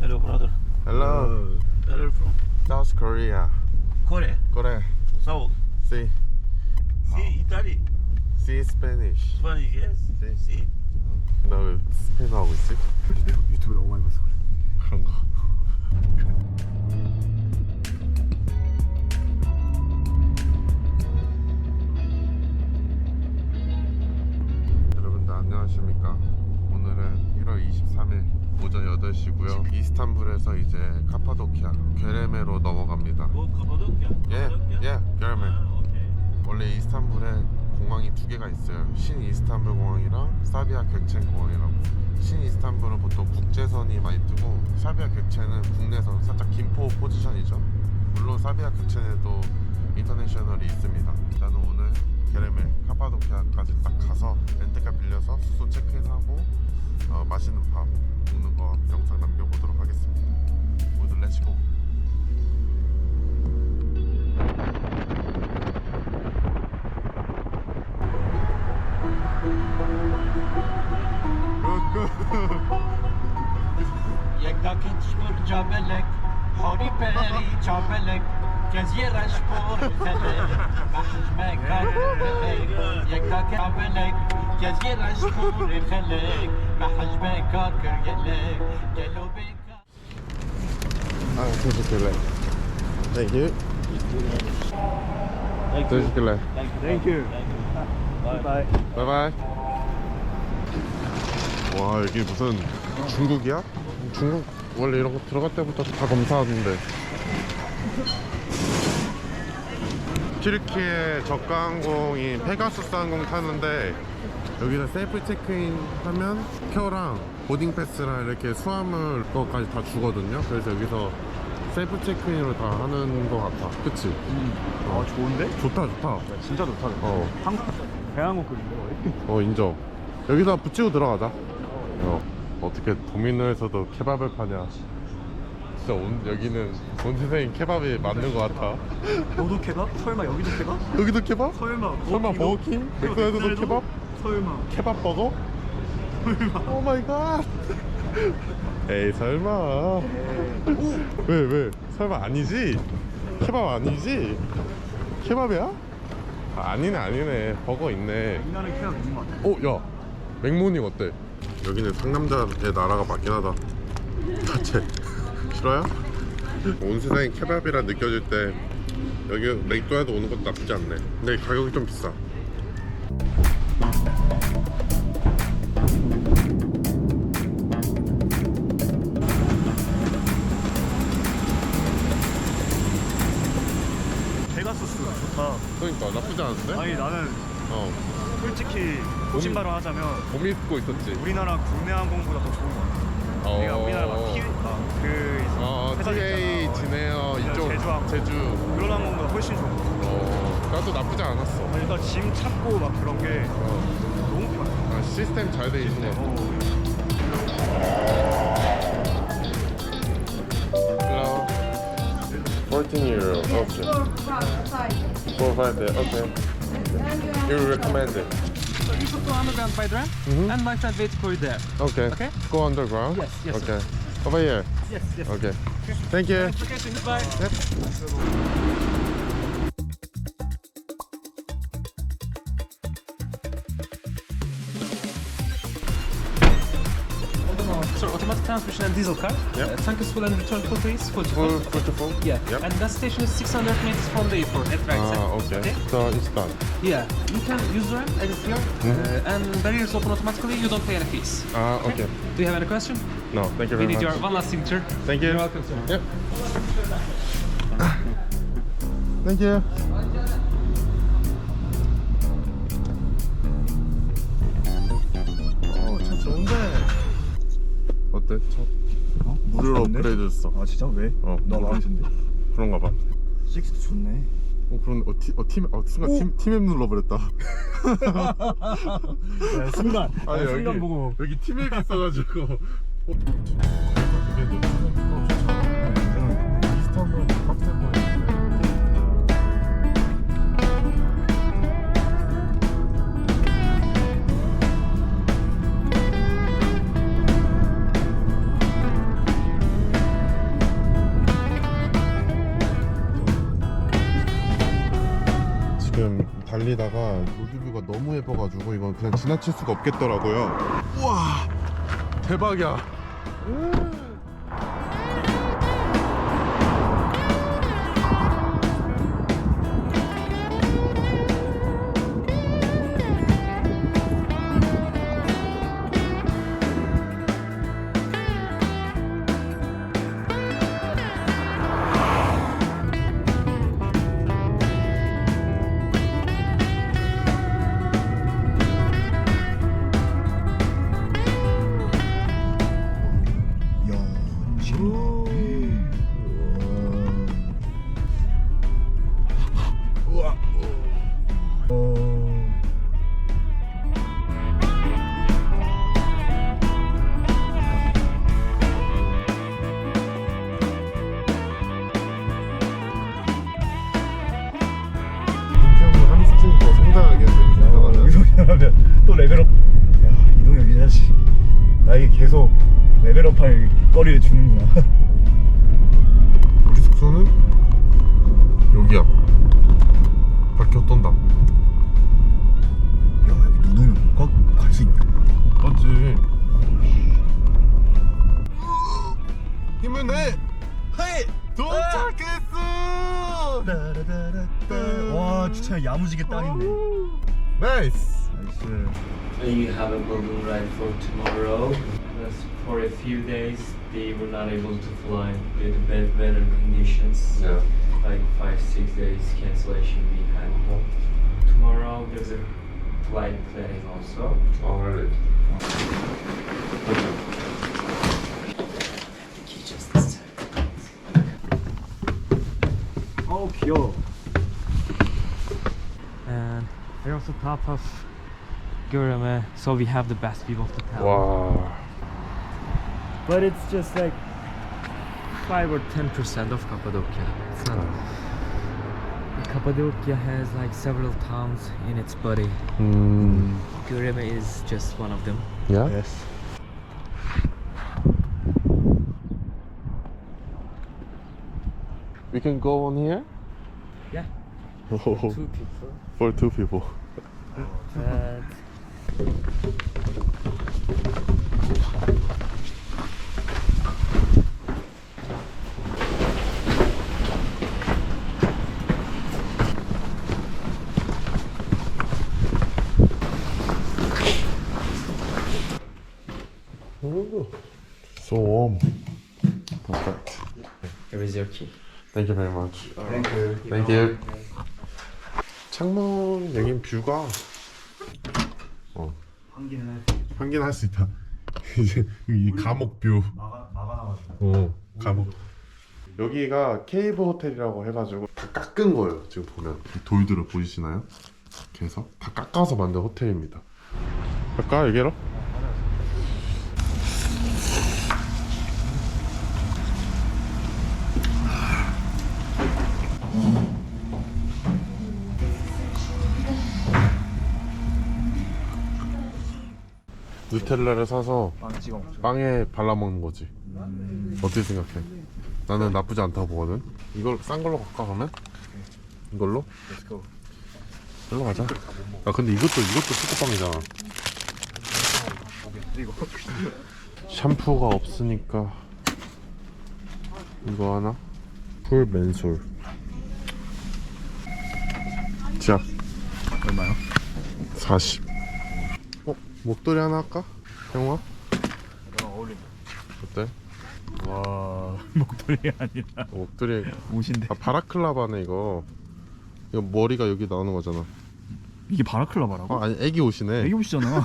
Hello, brother. Hello. Hello are from? South Korea. Korea. Korea. Seoul. Si. Si, Italy. See Spanish. Spanish, yes. See. See. 나왜 스페인어 하고 있지? 내가 유튜브 너무 많이 봤어 그래. 그런 거. 여러분들 안녕하십니까? 오늘은 1월 23일 오전 8시고요. 이스탄불에서 이제 카파도키아 게레메로 넘어갑니다. Go Cappadocia. 예, Cappadocia? 예, 게레메. Ah, okay. 원래 이스탄불에 공항이 두 개가 있어요. 신 이스탄불 공항이랑 사비아 객첸 공항이라고. 신 이스탄불은 보통 국제선이 많이 뜨고 사비아 객첸은 국내선 살짝 김포 포지션이죠. 물론 사비아 객첸에도 인터내셔널이 있습니다. 일단은 오늘 게레메 카파도키아까지 딱 가서 렌트카 빌려서 숙소 체크인하고 어, 맛있는 밥 كزير اشبر خلك بحجمك كربلك يقدر جبلك كزير اشبر خلك بحجمك كربلك قلبك 아, 드실래? 땡큐. 드실래? 땡큐. 바이. 바이바이. 와, 여기 무슨 중국이야? 중국 원래 이런 거 들어갈 때부터 다 검사하던데. 튀르키예 저가 항공인 페가수스 항공 타는데 여기는 셀프 체크인 하면 표랑 보딩 패스랑 이렇게 수화물 거까지 다 주거든요. 그래서 여기서 셀프 체크인으로 다 하는 거 같아. 그치? 아 좋은데? 좋다 좋다. 야, 진짜 좋다. 근데. 어. 한국 대한항공급인데 거의. 어 인정 여기서 붙이고 들어가자 어, 어떻게 도미노에서도 케밥을 파냐 진짜 온, 여기는 온 세상이 케밥이 맞는 것 같아 너도 케밥? 설마 여기도 케밥? 여기도 케밥? 설마. 설마 버거킹도? 버거킹? 맥도날드도? 케밥? 설마. 케밥 버거? 오 마이 갓 에이 설마 왜 왜? 설마 아니지? 케밥 아니지? 케밥이야? 아, 아니네 아니네 버거 있네 이나는 케밥 있는 것 같아. 어, 야, 맥모닝 어때? 여기는 상남자의 나라가 맞긴 하다. 자체 싫어요? 온 세상이 케밥이라 느껴질 때 여기 맥도날드 오는 것도 나쁘지 않네. 근데 가격이 좀 비싸. 페가수스 좋다. 그러니까 나쁘지 않은데? 아니 나는 어, 솔직히 고심 발언하자면 봄 입고 있었지. 우리나라 국내 항공보다 더 좋은 것 같아. 어, 내가 우리나라 막 T, 막그 어, 회사 TA, 있잖아. 진에어 이쪽 제주 항공. 제주. 그런 항공보다 훨씬 같아. 어, 나도 나쁘지 않았어. 아니, 일단 짐 찾고 막 그런 게 어, 너무 편해. 아, 시스템 잘돼 거. 어. Hello. 14 euro. Okay. Four five there. Okay. You recommend it? Go underground by tram, mm-hmm. and my friend waits for you there. Okay. Okay. Go underground. Yes, yes, Okay. Over here. Yes, yes. Okay. Thank you. Thanks, bye. Sir, transmission and diesel car. Yep. Uh, tank is full and return full please. Full to Full, full. full to full. Yeah. Yep. And that station is 600 meters from the airport at right Ah, side. okay. So it's done. Yeah. You can use the ramp as it's here, uh, and barriers open automatically. You don't pay any fees. Ah, okay. Do you have any question? No, thank you We very need much. your one last signature. Thank you. You're welcome, sir. Yep. Thank you. 어, 차 좋은데. 어때? 차 어? 무료로 좋은데? 업그레이드 했어. 아 진짜 왜? 어. 나 마음에 든데. 그런가 봐. 식스 좋네. 어 그런 어, 티, 어, 팀, 어 순간 팀, 팀앱 눌러버렸다 야, 순간 아니, 아, 순간 여기- 보고 여기 팀앱이 있어가지고 어, 달리다가 로드뷰가 너무 예뻐가지고 이건 그냥 지나칠 수가 없겠더라고요. 우와 대박이야. 인 그냥 또 레벨업 야 이동혁 이 자식 나에게 계속 레벨업할 거리를 주는구나 우리 숙소는 여기야. 밖에 어떤다. 야 여기 누누면 꽉갈수 있냐 맞지. 힘을 내. 헤이 도착했어. 와 진짜 야무지게 딱인데 Nice. And you have a balloon ride for tomorrow. That's for a few days they were not able to fly due to bad weather conditions. Yeah. Like five, six days cancellation behind. Tomorrow there's a flight planning also. Alright. Okay. Oh, cute of the top of Gurame, so we have the best view of the town. Wow. But it's just like 5 or 10% of Cappadocia. It's not. Cappadocia has like several towns in its body. Mm. Gureme is just one of them. Yeah? Yes. We can go on here? Yeah. Oh, Two people. for two people. And So warm. Perfect. here is your key. Thank you very much. Thank you Thank you. 창문 여긴 뷰가 어 한기는 한긴 할수 있다. 이제 이 감옥 뷰. 막아, 막아놔가지고 어 감옥. 여기가 케이브 호텔이라고 해가지고 다 깎은 거예요. 지금 보면 이 돌들을 보이시나요? 그래서 다 깎아서 만든 호텔입니다. 갈까 여기로? 누텔라를 사서 빵 찍어 먹죠 빵에 발라 먹는 거지. 어떻게 생각해? 나는 나쁘지 않다고 보거든. 이걸 싼 걸로 갈까 그러면? 이걸로? 이걸로 가자. 야 근데 이것도 이것도 초코빵이잖아. 이거 샴푸가 없으니까 이거 하나. 풀 맨솔. 자, 얼마요? 40. 어 목도리 하나 할까? 형아 너랑 어울린다 어때? 와 목도리 아니라 목도리 옷인데 아 바라클라바네 이거. 이거 머리가 여기 나오는 거잖아. 이게 바라클라바라고? 어 아니 애기 옷이네. 애기 옷이잖아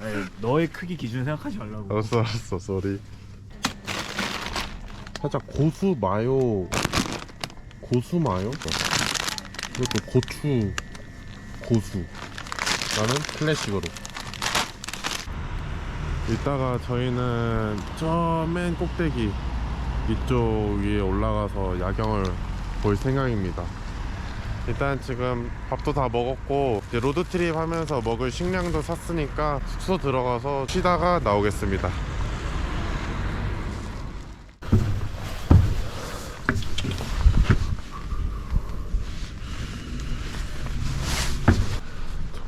아니, 너의 크기 기준 생각하지 말라고 알았어 알았어 쏘리 살짝 고수 마요 고수 마요. 그리고 고추 고수. 나는 클래식으로. 이따가 저희는 저 맨 꼭대기 이쪽 위에 올라가서 야경을 볼 생각입니다. 일단 지금 밥도 다 먹었고 이제 로드트립 하면서 먹을 식량도 샀으니까 숙소 들어가서 쉬다가 나오겠습니다.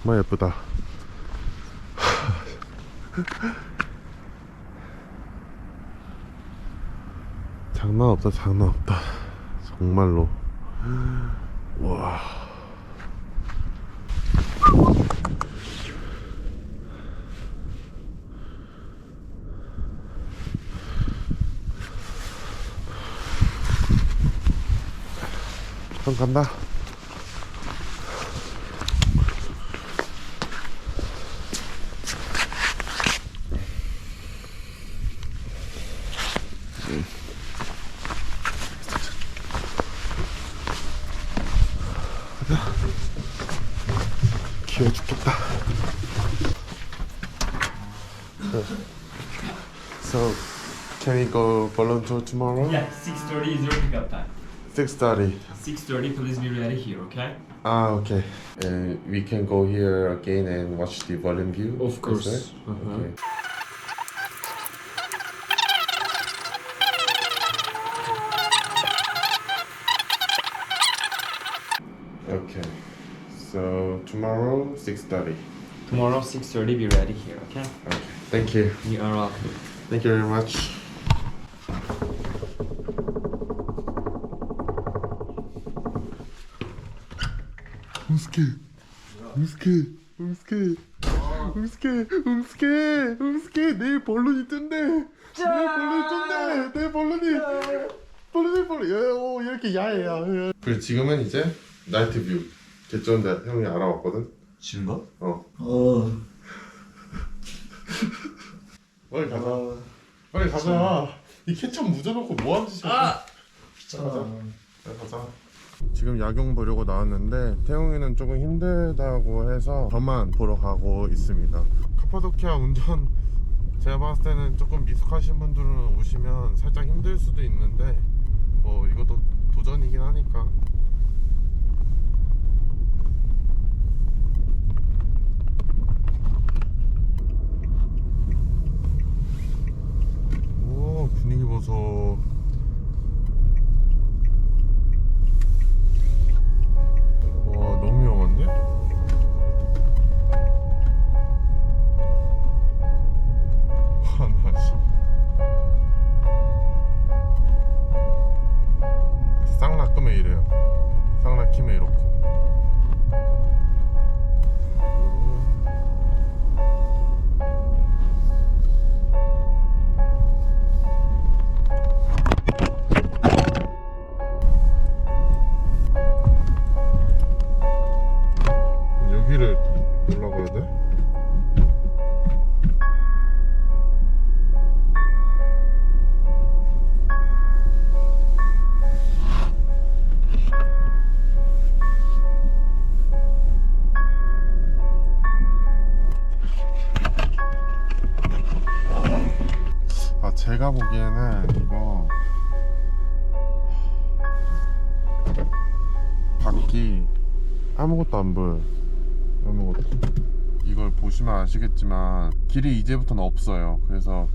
정말 예쁘다. 장난 없다, 장난 없다. 정말로. 와. 형 간다. 귀여워 죽겠다. So, can we go balloon tour tomorrow? Yeah, 6.30 is your pickup time. 6.30. 6.30, please be ready here, okay? Ah, okay. And we can go here again and watch the balloon view? Of course. Is that? Uh-huh. Okay. Okay. So tomorrow 6:30. Tomorrow, 6.30, be ready here, okay? Okay. Thank you. You are welcome. Thank you very much. 음스케 음스케 음스케 음스케 음스케 음스케 내일 벌룬이 뜬대 내일 벌룬이 뜬대 내일 벌룬이 벌룬이 벌룬 야, 오, 이렇게 야해야 그리고 지금은 이제 나이트 뷰. 개쩌는데 형이 알아봤거든. 지금 거? 어. 어. 빨리 가자. 빨리 가자. 이 케첩 묻어놓고 뭐하는 짓이야? 아! 가자 빨리 가자. 지금 야경 보려고 나왔는데 태용이는 조금 힘들다고 해서 저만 보러 가고 있습니다. 카파도키아 운전 제가 봤을 때는 조금 미숙하신 분들은 오시면 살짝 힘들 수도 있는데 뭐 이것도 도전이긴 하니까 오 분위기 보소 와 너무 위험한데? 와나 씨. 쌍락 끄면 이래요 쌍락 키면 이렇고 아무것도 안 보여요. 아무것도. 이걸 보시면 아시겠지만 길이 이제부터는 없어요. 그래서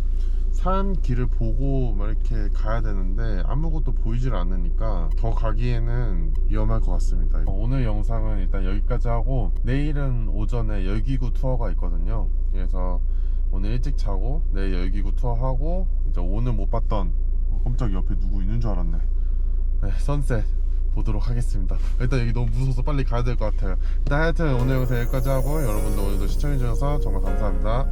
산 길을 보고 막 이렇게 가야 되는데 아무것도 보이질 않으니까 더 가기에는 위험할 것 같습니다. 어, 오늘 영상은 일단 여기까지 하고 내일은 오전에 열기구 투어가 있거든요. 그래서 오늘 일찍 자고 내일 열기구 투어하고 이제 오늘 못 봤던 어, 깜짝 옆에 누구 있는 줄 알았네. 네, 선셋 보도록 하겠습니다. 일단 여기 너무 무서워서 빨리 가야 될 것 같아요. 일단 하여튼 오늘 영상 여기까지 하고 여러분도 오늘도 시청해주셔서 정말 감사합니다.